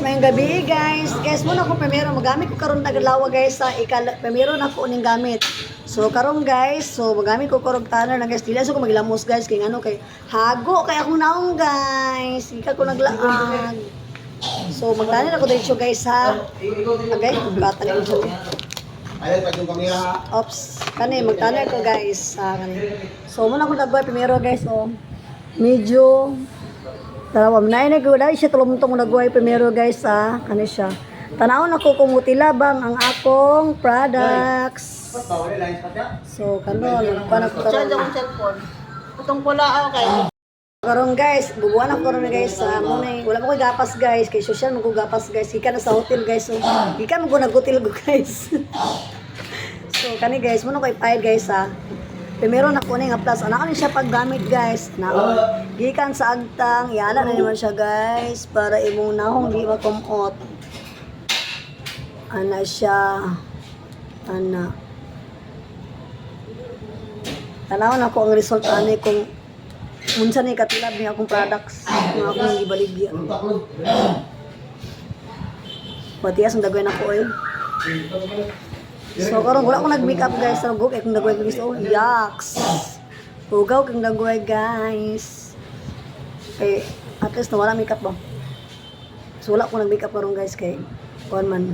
Mayong gabi guys. Guys, muna ko primero magamit ko karon naglawa guys sa ikal primero na ko ning gamit. So karon guys, so magamit ko karong tanner na guys. Dili so ko maglamos guys kay ano kay hago kay akong naong guys. Ika ko naglaag. So magtanan ako dito guys ha. Okay, magtanan ko. Ayan, pag yung kamera ha. Ops, kani magtanan ko guys sa kani. So muna ko nagbuhay primero guys oh. Medyo Dalawa, na na ko dahil siya tulumtong nagbuhay primero guys ha. Kani siya. Tanawon ako kung mutilabang ang akong products. Pa? So ko Charge karon? akong cellphone. Itong pula ako kayo. Karon guys, bubuan ako karon guys sa mo na wala mo koy gapas guys, kay social mo ko gapas guys. Ika na sa hotel guys. So, ika mo ko nagutil ko guys. so kani guys, mo na koy payad guys ha. Primero na kuning nga plus, anak ni siya paggamit guys. Na gikan sa agtang, yala na naman siya guys para imong nahong di makumot. Ana siya. Ana. Tanawan ako ang result ani kung Unsa ni katilab ni akong products nga akong gibaligya. Matias ang dagway nako eh. So karon wala ko nag-makeup guys, so gug akong dagway guys. Oh, yaks. Ugaw kang dagway guys. Eh, at least na wala makeup ba? So wala ko nag-makeup karon guys kay one man.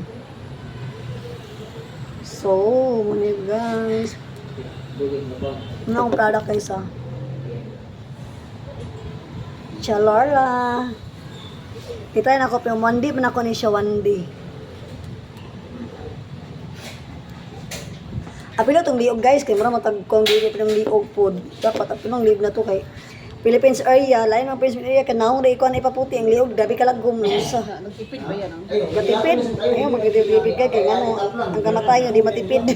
So, muna guys. Ano akong product guys ah. Chalora. Kita na ko pero one day man ako ni siya one day. Apilo tong liog guys kay mura matag kong dili pa ng liog pod. Dapat apilong liog na to kay Philippines area, lain ang Philippines area kanahong ra ikuan ipaputi ang liog gabi kalagom sa. Nagtipid ba yan? Matipid. Ayaw magtipid ka kay ngano ang kamatayon di matipid.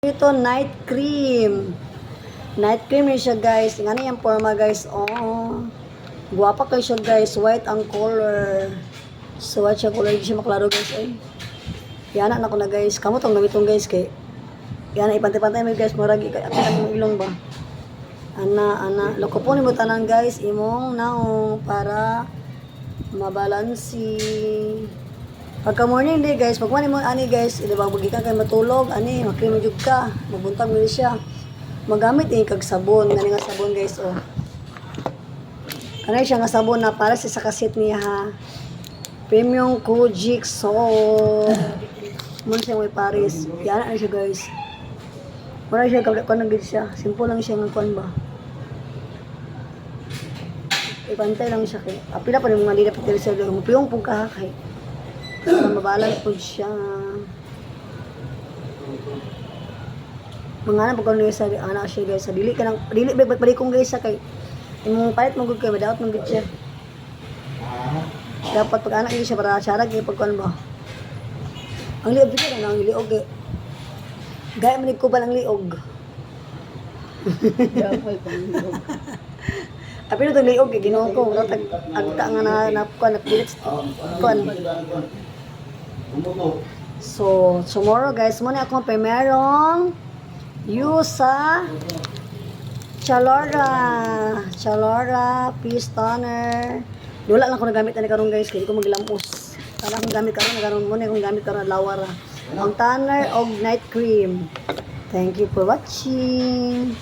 Ito night cream. Night cream ni siya guys. Ngano yung forma guys. Oh. Guwapa kayo siya guys. White ang color. So white siya. Hindi siya maklaro guys. Ay. Yan na ako na guys. Kamu tong gamitong guys kay. Yan na ipantay-pantay mo guys. Maragi kay akin ang ilong ba. Ana, ana. Loko po mo tanan guys. Imong naong para mabalansi. Pagka morning day guys, pag mo ani guys, ilibang bugi ka kay matulog, ani makrim jud ka, mabuntag mo siya. Magamit ni kag sabon, ngani nga sabon guys oh. Kanay siya nga sabon na para sa sakasit niya ha. Premium Kojic soap. Mun siya may Paris. Yan na siya guys. Wala siya kabla ko nagid siya. Simple lang siya ng kwan ba. Ipantay lang siya kay. Apila pa ng mga lila pa sa loob. Piyong pong kahakay. Mabalan po siya. Mga anak pagkaw niya sa anak siya guys. Sa dili ka lang, dili balik kong guys sa kay. Imong palit mo gud kay madawat mo gud siya. Dapat pag anak niya siya para sarag kay pagkuan ba. Ang liog dito na ang liog eh. Gaya man ko ba ng liog. Tapi ito liog eh, ginoo ko. Ratag agta nga na nakuan, napilit. Kuan. So, tomorrow guys, muna akong primerong Yusa Chalora. Chalora Peace Toner. Wala lang ako nagamit na karon guys, kaya ko maglamos. Para akong gamit karon, karon muna akong gamit karon lawara. Ang toner og night cream. Thank you for watching.